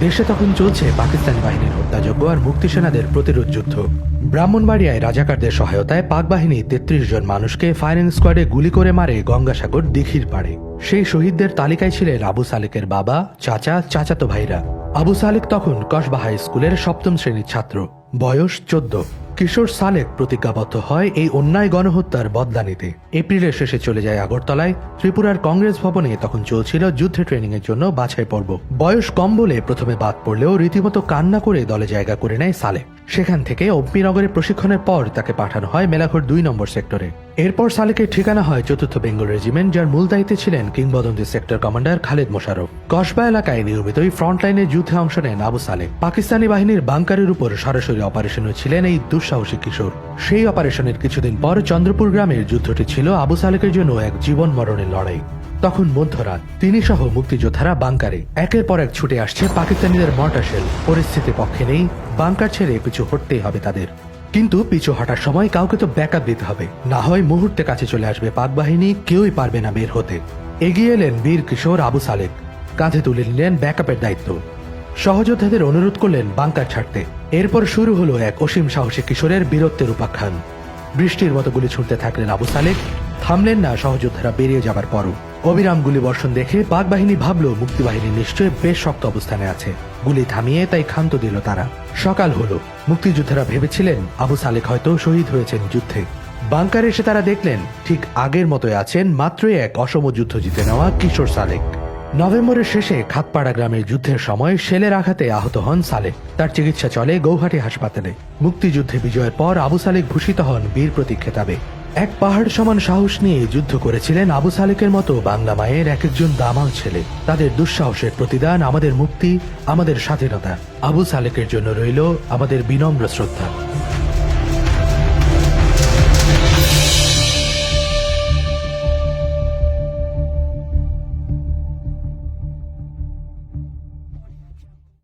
দেশে তখন চলছে পাকিস্তানি বাহিনীর হত্যাযজ্ঞ আর মুক্তি সেনাদের প্রতিরোধ যুদ্ধ। ব্রাহ্মণবাড়িয়ায় রাজাকারদের সহায়তায় পাক বাহিনী তেত্রিশ জন মানুষকে ফায়ারিং স্কোয়াডে গুলি করে মারে গঙ্গাসাগর দিঘির পাড়ে। সেই শহীদদের তালিকায় ছিলেন আবু সালেকের বাবা, চাচা, চাচাতো ভাইরা। আবু সালেক তখন কসবা হাই স্কুলের সপ্তম শ্রেণির ছাত্র। বয়স চোদ্দ। কিশোর সালেক প্রতিজ্ঞাবদ্ধ হয় এই অন্যায় গণহত্যার বদলা নিতে। এপ্রিলের শেষে চলে যায় আগরতলায়। ত্রিপুরার কংগ্রেস ভবনে তখন চলছিল যুদ্ধে ট্রেনিং এর জন্য বাছাই পর্ব। বয়স কম বলে প্রথমে বাদ পড়লেও রীতিমতো কান্না করে দলে জায়গা করে নেয় সালেক। সেখান থেকে অম্পিনগরে প্রশিক্ষণের পর তাকে পাঠানো হয় মেলাঘর দুই নম্বর সেক্টরে। এরপর সালেকের ঠিকানা হয় চতুর্থ বেঙ্গল রেজিমেন্ট, যার মূল দায়িত্বে ছিলেন কিংবদন্তি সেক্টর কমান্ডার খালেদ মোশারফ কসবা এলাকায় নিয়মিতই ফ্রন্টলাইনে যুদ্ধে অংশ নেন আবু সালেক। পাকিস্তানি বাহিনীর বাংকারের উপর সরাসরি অপারেশনে ছিলেন এই দুঃসাহসী কিশোর। সেই অপারেশনের কিছুদিন পর চন্দ্রপুর গ্রামের যুদ্ধটি ছিল আবু সালেকের জন্য এক জীবন মরণের লড়াই। তখন মধ্যরাত তিনি সহ মুক্তিযোদ্ধারা বাংকারে, একের পর এক ছুটে আসছে পাকিস্তানিদের মর্টাশেল পরিস্থিতি পক্ষে নেই, বাংকার ছেড়ে পিছু হটতেই হবে তাদের। কিন্তু পিছু হটার সময় কাউকে তো ব্যাকআপ দিতে হবে। না হয় মুহূর্তে কাছে চলে আসবে পাক বাহিনী, কেউই পারবে না বের হতে। এগিয়ে এলেন বীর কিশোর আবু সালেক। কাঁধে তুলে নিলেন ব্যাকআপের দায়িত্ব। সহযোদ্ধাদের অনুরোধ করলেন বাংকার ছাড়তে। এরপর শুরু হলো এক অসীম সাহসী কিশোরের বীরত্বের উপাখ্যান। বৃষ্টির মতো গুলি ছুটতে থাকলেন আবু সালেক, থামলেন না সহযোদ্ধারা বেরিয়ে যাবার পরও। অবিরাম গুলি বর্ষণ দেখে পাক বাহিনী ভাবল, মুক্তিবাহিনী নিশ্চয়ই বেশ শক্ত অবস্থানে আছে। গুলি থামিয়ে তাই ক্ষান্ত দিল তারা। সকাল হলো। মুক্তিযোদ্ধারা ভেবেছিলেন আবু সালেক হয়তো শহীদ হয়েছেন যুদ্ধে। বাংকারে এসে তারা দেখলেন, ঠিক আগের মতোই আছেন মাত্রই এক অসম যুদ্ধ জিতে নেওয়া কিশোর সালেক। নভেম্বরের শেষে খাতপাড়া গ্রামের যুদ্ধের সময় শেলের আঘাতে আহত হন সালেক তার চিকিৎসা চলে গৌহাটি হাসপাতালে। মুক্তিযুদ্ধে বিজয়ের পর আবু সালেক ভূষিত হন বীর প্রতীক খেতাবে এক পাহাড় সমান সাহস নিয়ে যুদ্ধ করেছিলেন আবু সালেকের মতো বাংলা মায়ের এক একজন দামাল ছেলে। তাদের দুঃসাহসের প্রতিদান আমাদের মুক্তি, আমাদের স্বাধীনতা। আবু সালেকের জন্য রইল আমাদের বিনম্র শ্রদ্ধা।